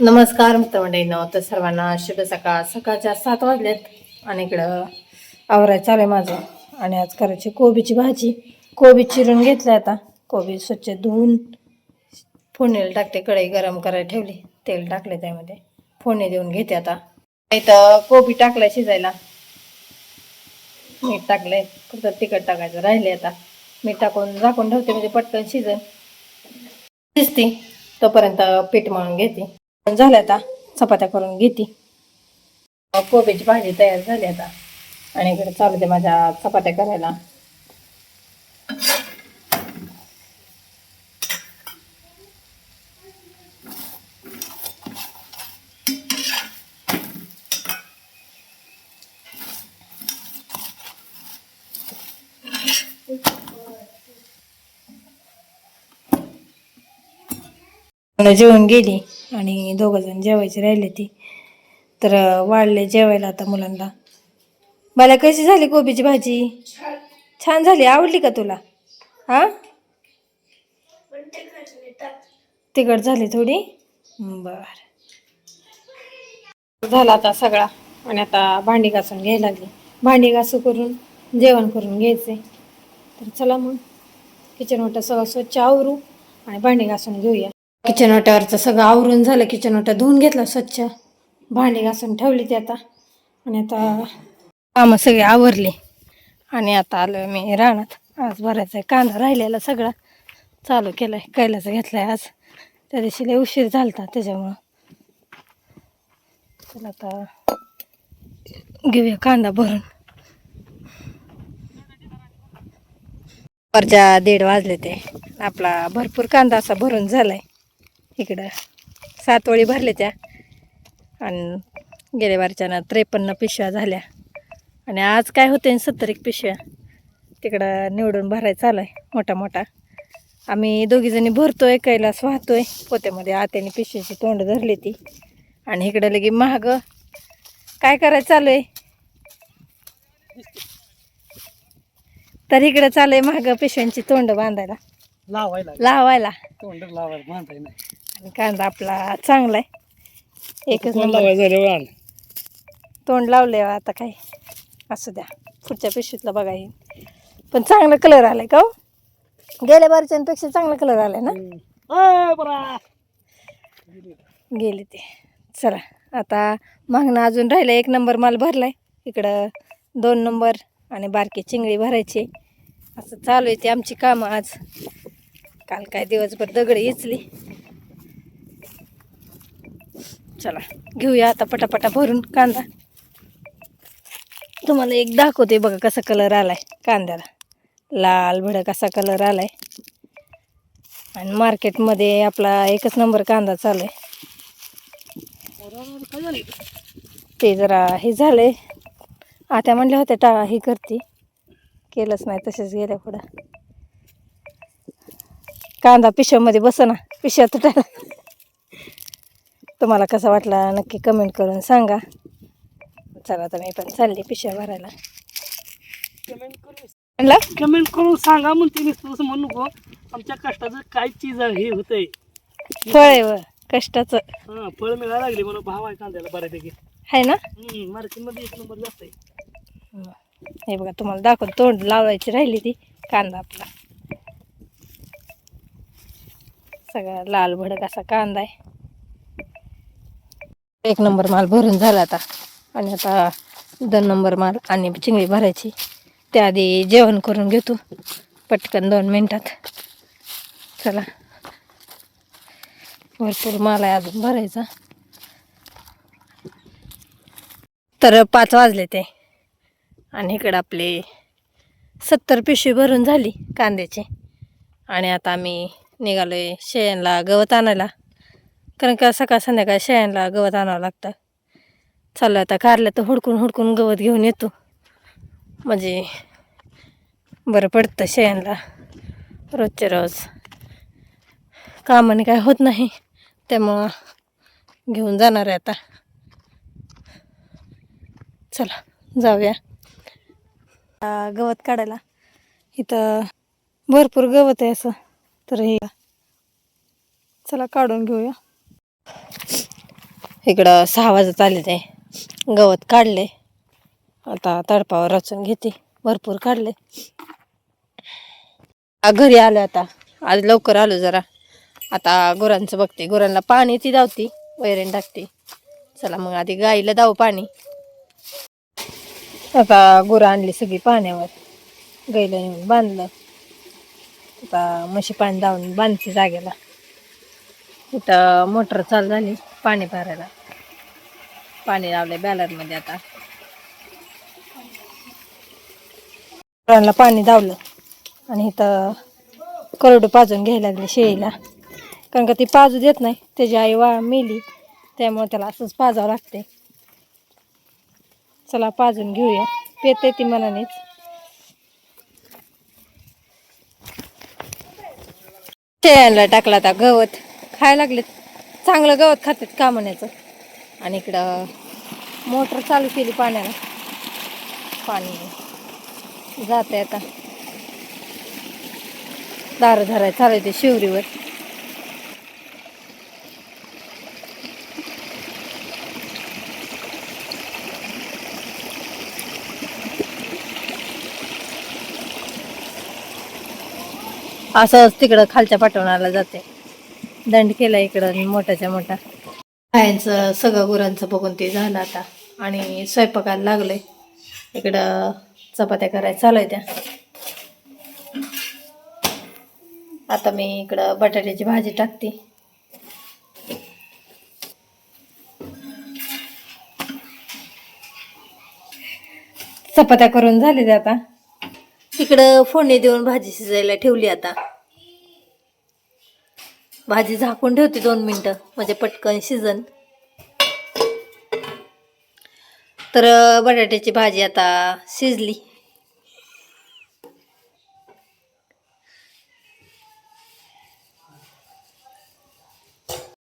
नमस्कार मित्रमंडळीनं तर सर्वांना शुभ सकाळ. सकाळच्या सात वाजलेत आणि इकडं आवराय चालू आहे माझं. आणि आज करायची कोबीची भाजी. कोबी चिरून घेतलं आता. कोबी स्वच्छ धुवून फोडणीला टाकते. कढई गरम करायला ठेवली. तेल टाकले त्यामध्ये. फोडणी देऊन घेते आता. इथं कोबी टाकलाय शिजायला. मीठ टाकलंय. फक्त तिखट टाकायचं. राहिले आता. मीठ टाकून झाकून ठेवते. म्हणजे पटकन शिजन. शिजते. तोपर्यंत पीठ मळून घेते. झाल्या आता. चपात्या करून घेते. कोबीची भाजी तयार झाली आता. आणि इकडे चालू दे माझ्या चपात्या करायला. मला जेवण गेली आणि दोघं जण जेवायचे राहिले ती. तर वाढले जेवायला आता मुलांना. मला कशी झाली कोबीची भाजी? छान झाली. आवडली का तुला? हा? तिखट झाली थोडी? बर. झाला आता सगळा. आणि आता भांडी घासून घ्यायला लागली. भांडी घासू करून जेवण करून घ्यायचे. तर चला मग. किचन वाटा सगळं स्वच्छ आवरू आणि भांडी घासून घेऊया. किचन ओट्यावरचं सगळं आवरून झालं किचन ओटा धुवून घेतला स्वच्छ भांडी घासून ठेवली ती आता. आणि आता कामं सगळी आवरली. आणि आता आलो मी रानात. आज भरायचा आहे कांदा राहिलेला सगळा. चालू केलाय कैलाचा घेतलाय आज. त्या दिवशी लय उशीर झालता त्याच्यामुळं. चला आता घेऊया कांदा भरून. वरच्या दीड वाजले ते. आपला भरपूर कांदा असा भरून झालाय. इकडं. सात वळी भरले त्या. आणि गेल्या वरच्यानं त्रेपन्न पिशव्या झाल्या. आणि आज काय होते सत्तर एक पिशव्या. तिकडं निवडून भरायचं चालू आहे मोठा मोठा. आम्ही दोघीजणी भरतोय कैलास वाहतोय. पोत्यामध्ये आत्याने पिशवीची तोंड धरली ती. आणि इकडं लगे महाग. काय करायचं चालू आहे तर इकडं चालू आहे महाग पिशव्यांची तोंड बांधायला. लावायला. लावायला. तोंड लावायला नाही. आणि कांदा आपला चांगला आहे एकच नंबर. तोंड लावले आता काय. असू द्या. पुढच्या पिशवीतला बघा येईल पण चांगला कलर आलाय का हो? गेल्या बारच्यांपेक्षा चांगला कलर आलाय ना. गेले ते. चला आता मागणं अजून राहिलं एक नंबर माल भरलाय. इकडं दोन नंबर आणि बारकी चिंगळी भरायची. असं चालू आहे ते आमची कामं आज. काल काय दिवसभर दगड इचली. चला घेऊया आता पटापटा भरून कांदा. तुम्हाला एक दाखवते बघा कसा कलर आलाय कांद्याला. लाल भडक असा कलर आलाय. आणि मार्केटमध्ये आपला एकच नंबर कांदा चालू आहे ते जरा हे झाले आता म्हणल्या होत्या टा हे करते. केलंच नाही तसेच गेल्या पुढं. कांदा पिशव्यामध्ये बसना पिशव्या तुटायला. तुम्हाला कसा वाटला नक्की कमेंट करून सांगा. चला आता मी पण चालली पिशव्या भरायला. कमेंट करून म्हणलं? कमेंट करून सांगा म्हणते मी तसं म्हणू नको. आमच्या कष्टाचं काय चीज आहे हे होतंय. फळ आहे व कष्टाचं. हा फळ मिळायला लागले म्हणून भाव आहे कांद्याला बऱ्यापैकी. आहे ना? मार्केटमध्ये एक नंबर जास्त आहे. हे बघा तुम्हाला दाखवून तोंड लावायची राहिली ती कांदा आपला. सगळा लाल भडक असा कांदा आहे. एक नंबर माल भरून झाला आता. आणि आता दोन नंबर माल आणि चिंगळी भरायची. त्याआधी जेवण करून घेतो. पटकन दोन मिनटात. चला. भरपूर माल आहे अजून भरायचा. तर पाच वाजले ते. आणि इकडं आपले सत्तर पिशवी भरून झाली कांद्याची. आणि आता आम्ही निघालोय शेणला गवत आणायला. कारण का सकाळ संध्याकाळ शेळ्यांना गवत आणावं लागतं. चाललं आता कारल्या तर हुडकून हुडकून गवत घेऊन येतो. म्हणजे बरं पडतं शेळ्यांना रोजच्या रोज कामाने काय होत नाही. त्यामुळं घेऊन जाणार आहे आता. चला जाऊया. गवत काढायला. इथं भरपूर गवत आहे असं. तर हे चला काढून घेऊया. इकडं सहा वाजत आले ते. गवत काढले. आता तडपावर रचून घेते. भरपूर काढले. घरी आलो आता. आज लवकर आलो जरा. आता गुरांचं बघते. गुरांना पाणी ती धावती वैरण टाकते. चला मग आधी गाईला दाव पाणी. आता गुरं आणली सगळी पाण्यावर. गाईला नेऊन बांधलं. आता म्हशी पाणी धावून बांधते जागेला. इथं मोटर चालू झाली पाणी भरायला. पाणी लावलंय बॅलरमध्ये आता. पाणी धावलं. आणि इथं करडू पाजून घ्यायला लागले शेळीला. कारण का ती पाजू देत नाही त्याची आई वा मेली त्यामुळे त्याला असंच पाजावं लागते चला पाजून घेऊया. पेते ती मनानेच. शेळ्यांना टाकला आता गवत. खायला लागलेत. चांगलं गवत खातात का म्हणायचं आणि इकडं मोटर चालू केली पाण्याला पाणी जाते आता. दार धराय चालायचे शिवरीवर. असंच तिकडं खालच्या पाठवणाला जाते दंड केला इकडं मोठ्याच्या मोठा बायांचं सगळं गुरांचं बघून ते झालं आता. आणि स्वयंपाकाला लागलंय. इकडं चपात्या करायला चालू आहे त्या. आता मी इकडं बटाट्याची भाजी टाकते. चपात्या करून झाली आता. इकडं फोडणी देऊन भाजी शिजायला ठेवली आता. भाजी झाकून ठेवते दोन मिनटं. म्हणजे पटकन शिजन. तर बटाट्याची भाजी आता शिजली.